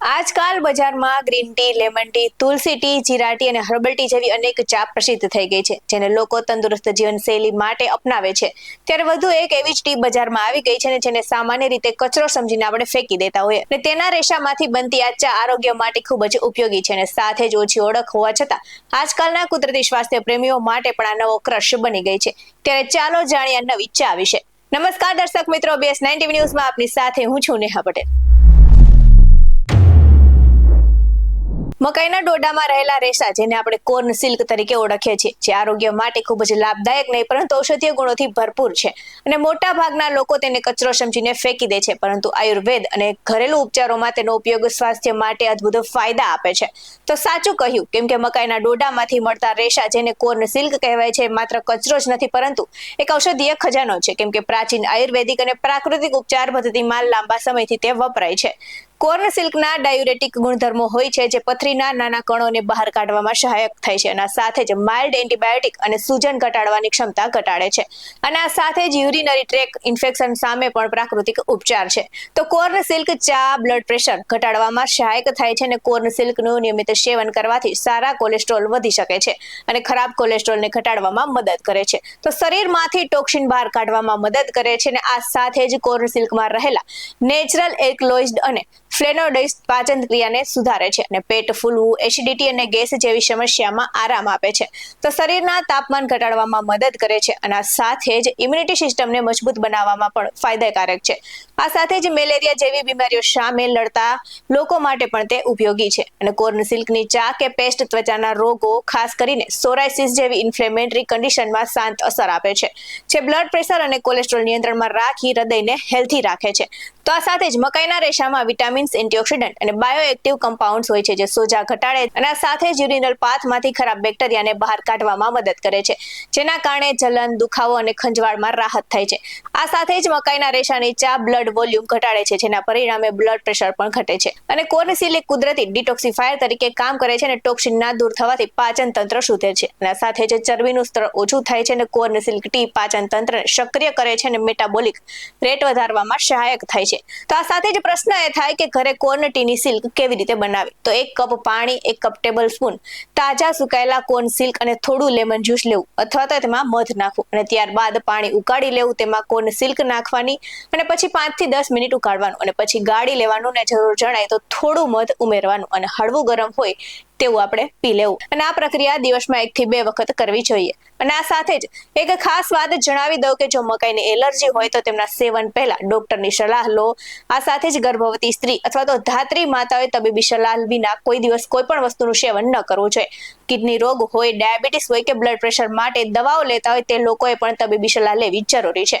આજકાલ બજારમાં green tea, lemon tea, tulsi tea, jeera tea અને હર્બલ ટી જેવી અનેક ચા પ્રસિદ્ધ થઈ ગઈ છે, જેને લોકો તંદુરસ્ત જીવનશૈલી માટે અપનાવે છે. ત્યારે વધુ એક એવી જ ટી બજારમાં આવી ગઈ છે જેને સામાન્ય રીતે કચરો સમજીને આપણે ફેંકી દેતા હોઈએ. અને તેના રેશામાંથી બનતી આ ચા આરોગ્ય માટે ખૂબ જ ઉપયોગી છે અને સાથે જ ઓછી ઓળખ હોવા છતાં આજકાલના કુદરતી સ્વાસ્થ્ય પ્રેમીઓ માટે પણ આ નવો ક્રશ બની ગઈ છે. ત્યારે ચાલો જાણીએ નવી ચા વિશે. નમસ્કાર દર્શક મિત્રો બેસ નાઇન્ટી ન્યૂઝમાં આપની સાથે હું છું નેહા પટેલ. મકાઈના ડોડામાં રહેલા રેસા જેને આપણે કોર્ન સિલ્ક તરીકે ઓળખીએ છીએ, જે આરોગ્ય માટે ખૂબ જ લાભદાયક નહીં, પરંતુ ઔષધીય ગુણોથી ભરપૂર છે. અને મોટા ભાગના લોકો તેને કચરો સમજીને ફેંકી દે છે, પરંતુ આયુર્વેદ અને ઘરેલુ ઉપચારોમાં તેનો ઉપયોગ સ્વાસ્થ્ય માટે અદ્ભુત ફાયદા આપે છે. તો સાચું કહ્યું, કેમ કે મકાઈના ડોડામાંથી મળતા રેસા જેને કોર્ન સિલ્ક કહેવાય છે, માત્ર કચરો જ નથી, પરંતુ એક ઔષધીય ખજાનો છે, કેમ કે પ્રાચીન આયુર્વેદિક અને પ્રાકૃતિક ઉપચાર પદ્ધતિમાં લાંબા સમયથી તે વપરાય છે. કોર્ન સિલ્કના ડાયુરેટિક ગુણધર્મો હોય છે જે પથરીના નાના કણોને બહાર કાઢવામાં સહાયક થાય છે અને સાથે જ માઇલ્ડ એન્ટીબાયોટિક અને સૂજન ઘટાડવાની ક્ષમતા ઘટાડે છે. અને આ સાથે જ યુરિનરી ટ્રેક ઇન્ફેક્શન સામે પણ પ્રાકૃતિક ઉપચાર છે. તો કોર્ન સિલ્ક ચા, બ્લડ પ્રેશર ઘટાડવામાં સહાયક થાય છે અને કોર્ન સિલ્કનું નિયમિત સેવન કરવાથી સારા કોલેસ્ટ્રોલ વધી શકે છે અને ખરાબ કોલેસ્ટ્રોલને ઘટાડવામાં મદદ કરે છે. તો શરીરમાંથી ટોક્સિન બહાર કાઢવામાં મદદ કરે છે અને આ સાથે જ કોર્ન સિલ્કમાં રહેલા નેચરલ એલ્કલોઇઝ્ડ અને ફ્લેનોડેસ પાચન ક્રિયાને સુધારે છે અને પેટ ફૂલવું, એસિડિટી અને ગેસ જેવી સમસ્યામાં આરામ આપે છે. તો શરીરના તાપમાન ઘટાડવામાં મદદ કરે છે અને આ સાથે જ ઇમ્યુનિટી સિસ્ટમને મજબૂત બનાવવામાં પણ ફાયદાકારક છે. આ સાથે જ મેલેરિયા જેવી બીમારીઓ સામે લડતા લોકો માટે પણ તે ઉપયોગી છે અને કોર્ન સિલ્કની ચા કે પેસ્ટ ત્વચાના રોગો, ખાસ કરીને સોરાયસિસ જેવી ઇન્ફ્લેમેટરી કન્ડિશનમાં શાંત અસર આપે છે, જે બ્લડ પ્રેશર અને કોલેસ્ટ્રોલ નિયંત્રણમાં રાખી હૃદયને હેલ્ધી રાખે છે. તો આ સાથે જ મકાઈના રેશામાં વિટામિન્સ, એન્ટીઓક્સિડન્ટ અને બાયોએક્ટિવ કમ્પાઉન્ડ્સ હોય છે, જે સોજા ઘટાડે અને સાથે જ યુરિનલ પાથમાંથી ખરાબ બેક્ટેરિયાને બહાર કાઢવામાં મદદ કરે છે, જેના કારણે જલન, દુખાવો અને ખંજવાળમાં રાહત થાય છે. આ સાથે જ મકાઈના રેશાની ચા બ્લડ વોલ્યુમ ઘટાડે છે, જેના પરિણામે બ્લડ પ્રેશર પણ ઘટે છે. અને કોર્નસિલ એક કુદરતી ડિટોક્સિફાયર તરીકે કામ કરે છે અને ટોક્સિનના દૂર થવાથી પાચન તંત્ર શુદ્ધે છે. અને સાથે જ ચરબીનું સ્તર ઓછું થાય છે અને કોર્ન ટી પાચન તંત્રને સક્રિય કરે છે અને મેટાબોલિક રેટ વધારવામાં સહાયક થાય છે. તો આ સાથે જ પ્રશ્ન એ થાય કે ઘરે કોર્ન ટીની સિલ્ક કેવી રીતે બનાવી? તો એક કપ પાણી, એક કપ ટેબલ સ્પૂન, તાજા સુકાયેલા કોર્ન સિલ્ક અને થોડું લેમન જ્યુસ લેવું, અથવા તો તેમાં મધ નાખવું અને ત્યારબાદ પાણી ઉકાળી લેવું, તેમાં કોર્ન સિલ્ક નાખવાની અને પછી પાંચથી દસ મિનિટ ઉકાળવાનું અને પછી ગાળી લેવાનું ને જરૂર જણાય તો થોડું મધ ઉમેરવાનું અને હળવું ગરમ હોય તેવું આપણે પી લેવું. અને આ પ્રક્રિયા દિવસમાં એક થી બે વખત કરવી જોઈએ. અને આ સાથે જ એક ખાસ વાત જણાવી દઉં કે જો મકાઈની એલર્જી હોય તો તેમના સેવન પહેલા ડોક્ટરની સલાહ લો. આ સાથે જ ગર્ભવતી સ્ત્રી અથવા તો ધાત્રી માતાઓએ તબીબી સલાહ વિના કોઈ દિવસ કોઈ પણ વસ્તુનું સેવન ન કરવું જોઈએ. કિડની રોગ હોય, ડાયાબિટીસ હોય કે બ્લડ પ્રેશર માટે દવાઓ લેતા હોય તે લોકોએ પણ તબીબી સલાહ લેવી જરૂરી છે.